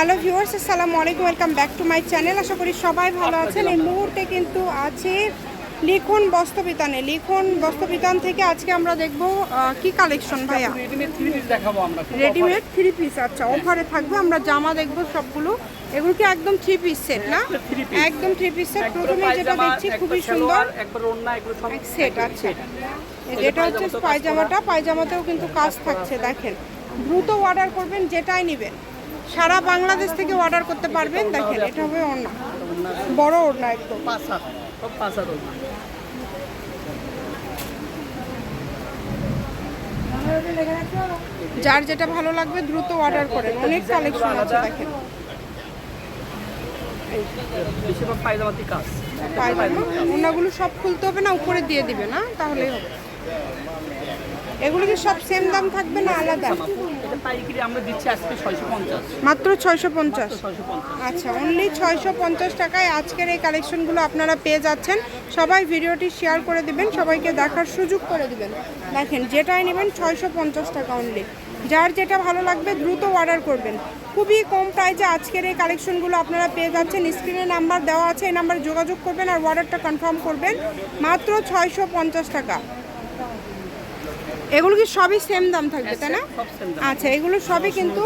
Hello viewers আসসালামু আলাইকুম welcome back to my channel. আশা করি সবাই ভালো আছেন। এই মুহূর্তে কিন্তু আছে লিখুন বস্ত্রবিতানে। লিখুন বস্ত্রবিতান থেকে আজকে আমরা দেখব কি কালেকশন ভাইয়া? রেডিমেড থ্রি পিস দেখাবো আমরা রেডিমেড থ্রি পিস আচ্ছা অফারে থাকবে। আমরা জামা দেখব সবগুলো। এগুলো কি একদম থ্রি পিস সেট না? একদম থ্রি পিস সেট প্রথমে যেটা দেখছি খুবই সুন্দর। সেট আচ্ছা। এই যে হচ্ছে পায়জামাটা পায়জামাতেও কিন্তু কাজ থাকছে দেখেন। দ্রুত অর্ডার করবেন যেটাই নেবেন। সারা বাংলাদেশ থেকে অর্ডার করতে পারবেন দেখেন এটা হবে ওড়না বড় ওড়না একদম। যার যেটা ভালো লাগবে দ্রুত অর্ডার করেন। অনেক কালেকশন আছে দেখেন। সব খুলতে হবে না উপরে দিয়ে দিবে না তাহলেই হবে। এগুলো কি সব সেম দাম থাকবে না আলাদা? পাইকারি আমরা দিচ্ছি আজকে ছয়শো পঞ্চাশ। মাত্র ছয়শো পঞ্চাশ? আচ্ছা অনলি ছয়শো পঞ্চাশ টাকায় আজকের এই কালেকশনগুলো আপনারা পেয়ে যাচ্ছেন। সবাই ভিডিওটি শেয়ার করে দিবেন সবাইকে দেখার সুযোগ করে দিবেন। দেখেন যেটাই নেবেন ছয়শো পঞ্চাশ টাকা অনলি যার যেটা ভালো লাগবে দ্রুত অর্ডার করবেন। খুবই কম প্রাইসে আজকের এই কালেকশনগুলো আপনারা পেয়ে যাচ্ছেন। স্ক্রিনে নাম্বার দেওয়া আছে এই নাম্বারে যোগাযোগ করবেন আর অর্ডারটা কনফার্ম করবেন। মাত্র ছয়শো পঞ্চাশ টাকা। এগুলো কি সবই সেম দাম থাকবে তাই না? আচ্ছা এগুলো সবই কিন্তু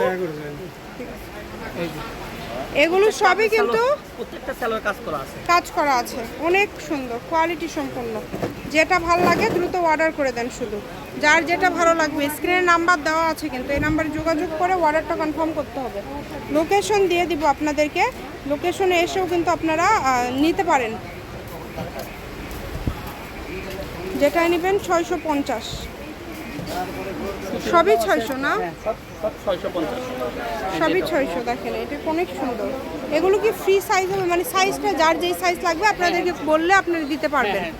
এগুলো সবই কিন্তু কাজ করা আছে। কাজ করা আছে। অনেক সুন্দর কোয়ালিটি সম্পন্ন। যেটা ভালো লাগে দ্রুত অর্ডার করে দেন শুধু। যার যেটা ভালো লাগবে স্ক্রিনে নাম্বার দেওয়া আছে কিন্তু এই নাম্বারে যোগাযোগ করে অর্ডারটা কনফার্ম করতে হবে। লোকেশন দিয়ে দিব আপনাদেরকে। লোকেশনে এসেও কিন্তু আপনারা নিতে পারেন। যেটা নেবেন ছয়শো পঞ্চাশ। সবই ছয়শো না? হ্যাঁ সবই ছয়শো দেখেন এটা অনেক সুন্দর। এগুলো কি ফ্রি সাইজ হবে? মানে সাইজটা যার যেই সাইজ লাগবে আপনাদেরকে বললে আপনারা দিতে হ্যাঁ পারবেন। হ্যাঁ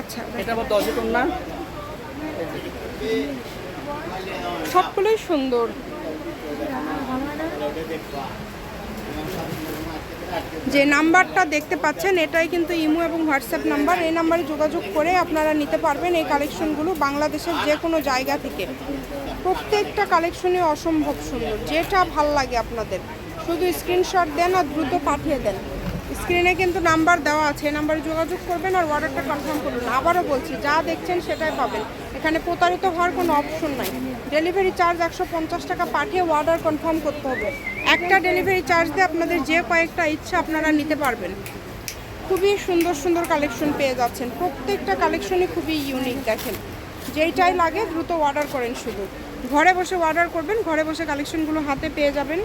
আচ্ছা এটা আবার দশের সবগুলোই সুন্দর। যে নাম্বারটা দেখতে পাচ্ছেন, এটাই কিন্তু ইমো এবং হোয়াটসঅ্যাপ নাম্বার। এই নাম্বারে যোগাযোগ করে আপনারা নিতে পারবেন এই কালেকশনগুলো বাংলাদেশের যে কোনো জায়গা থেকে। প্রত্যেকটা কালেকশনই অসম্ভব সুন্দর, যেটা ভালো লাগে আপনাদের। শুধু স্ক্রিনশট দেন আর দ্রুত পাঠিয়ে দেন। স্ক্রিনে কিন্তু নাম্বার দেওয়া আছে, এই নাম্বারে যোগাযোগ করবেন আর অর্ডারটা কনফার্ম করবেন আবারও বলছি, যা দেখছেন সেটাই পাবেন। এখানে প্রতারিত হওয়ার কোনো অপশন নাই। ডেলিভারি চার্জ একশো পঞ্চাশ টাকা পাঠিয়ে অর্ডার কনফার্ম করতে হবে। একটা ডেলিভারি চার্জ দিয়ে আপনাদের যে কয়েকটা ইচ্ছা আপনারা নিতে পারবেন। খুবই সুন্দর সুন্দর কালেকশন পেয়ে যাচ্ছেন। প্রত্যেকটা কালেকশনই খুবই ইউনিক দেখেন। যেইটাই লাগে দ্রুত অর্ডার করেন শুধু। ঘরে বসে অর্ডার করবেন, ঘরে বসে কালেকশনগুলো হাতে পেয়ে যাবেন।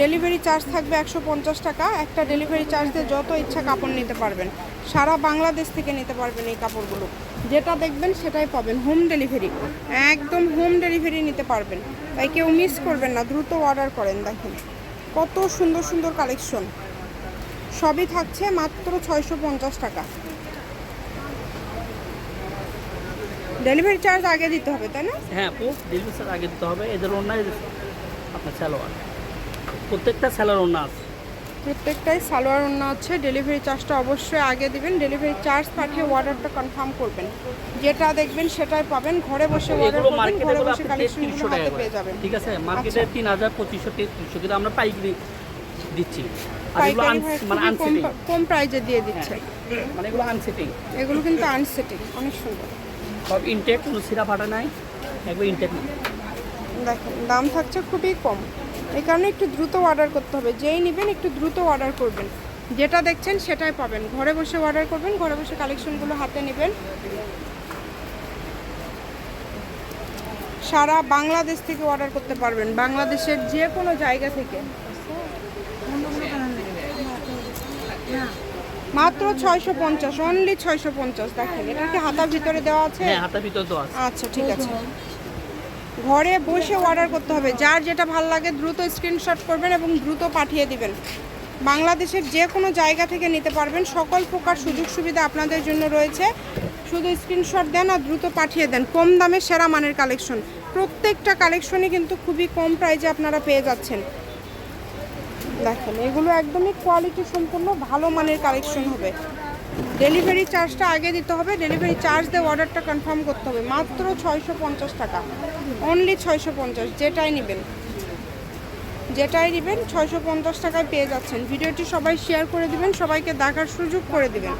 ডেলিভারি চার্জ থাকবে একশো পঞ্চাশ টাকা। একটা ডেলিভারি চার্জ দিয়ে যত ইচ্ছা কাপড় নিতে পারবেন। সারা বাংলাদেশ থেকে নিতে পারবেন এই কাপড়গুলো। যেটা দেখবেন সেটাই পাবেন হোম ডেলিভারি একদম হোম ডেলিভারি নিতে পারবেন। তাই কেউ মিস করবেন না, দ্রুত অর্ডার করেন, দেখেন। কত সুন্দর সুন্দর কালেকশন সবই থাকছে মাত্র ছয়শো পঞ্চাশ টাকা। ডেলিভারি চার্জ আগে দিতে হবে, তাই না? হ্যাঁ আপু ডেলিভারি চার্জ আগে দিতে হবে। এদের এদের আপনার স্যালোয়ার প্রত্যেকটা স্যালোয়ার ওড়না আছে। প্রত্যেকটাই সালোয়ার অন্য হচ্ছে। ডেলিভারি চার্জটা অবশ্যই আগে দিবেন। ডেলিভারি চার্জ পাঠিয়ে অর্ডারটা কনফার্ম করবেন। যেটা দেখবেন সেটাই পাবেন। ঘরে বসে অর্ডার করবেন মার্কেটে ঘরে বসে কালেকশনগুলো হাতে পেয়ে যাবেন। ঠিক আছে মার্কেটে তিন হাজার পঁচিশশো তেত্রিশশো কিন্তু আমরা পাইকারি দিচ্ছি। মানে কম প্রাইজে দিয়ে দিচ্ছে। মানে এগুলো আনসেটিং এগুলো কিন্তু আনসেটিং অনেক সুন্দর। সব ইনটেক কোনো সিরা ফাটা নাই একবার ইনটেক দেখেন দাম থাকছে খুবই কম। এই কারণে একটু দ্রুত অর্ডার করতে হবে। যেই নেবেন একটু দ্রুত অর্ডার করবেন। যেটা দেখছেন সেটাই পাবেন। ঘরে বসে অর্ডার করবেন ঘরে বসে কালেকশনগুলো হাতে নেবেন। সারা বাংলাদেশ থেকে অর্ডার করতে পারবেন। বাংলাদেশের যে কোনো জায়গা থেকে। মাত্র ছয়শো পঞ্চাশ অনলি ছয়শো পঞ্চাশ। দেখেন এটা কি হাতার ভিতরে দেওয়া আছে? হ্যাঁ হাতের ভিতর আছে। আচ্ছা ঠিক আছে। ঘরে বসে অর্ডার করতে হবে। যার যেটা ভালো লাগে দ্রুত স্ক্রিনশট করবেন এবং দ্রুত পাঠিয়ে দিবেন। বাংলাদেশের যে কোনো জায়গা থেকে নিতে পারবেন। সকল প্রকার সুযোগ সুবিধা আপনাদের জন্য রয়েছে। শুধু স্ক্রিনশট দেন আর দ্রুত পাঠিয়ে দেন। কম দামে সেরা মানের কালেকশন প্রত্যেকটা কালেকশনই কিন্তু খুবই কম প্রাইজে আপনারা পেয়ে যাচ্ছেন। দেখেন, এগুলো একদমই কোয়ালিটি সম্পূর্ণ ভালো মানের কালেকশন হবে। ডেলিভারি চার্জটা আগে দিতে হবে। ডেলিভারি চার্জ দিয়ে অর্ডারটা কনফার্ম করতে হবে। মাত্র ছয়শো পঞ্চাশ টাকা। অনলি ছয়শো পঞ্চাশ। যেটাই নেবেন। যেটাই নেবেন ছয়শো পঞ্চাশ টাকায় পেয়ে যাচ্ছেন। ভিডিওটি সবাই শেয়ার করে দিবেন সবাইকে দেখার সুযোগ করে দিবেন।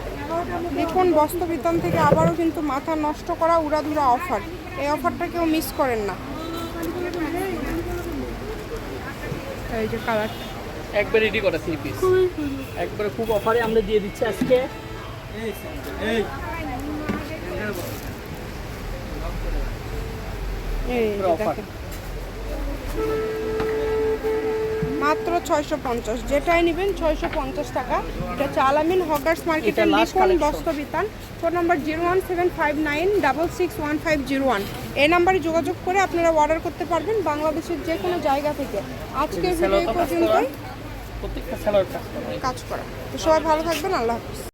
দেখুন বস্ত্রবিতান থেকে আবারও কিন্তু মাথা নষ্ট করা উড়াধুরা অফার এই অফারটা কেউ মিস করেন না। এই যে কালারটা একবার রেডি করা থ্রি পিস একবারে খুব অফারে আমরা দিয়ে দিচ্ছি আজকে। মাত্র ছয়শো পঞ্চাশ যেটাই নেবেন ছয়শো পঞ্চাশ টাকা। এটা হচ্ছে আলামিন হগার্স মার্কেটের Likhon. বস্ত্রবিতান। Phone number zero one seven five nine double six one five zero one. এই নাম্বারে যোগাযোগ করে আপনারা অর্ডার করতে পারবেন বাংলাদেশের যে কোনো জায়গা থেকে। আজকের ভিডিও করা কাজ করা। তো সবাই ভালো থাকবেন আল্লাহ হাফিজ।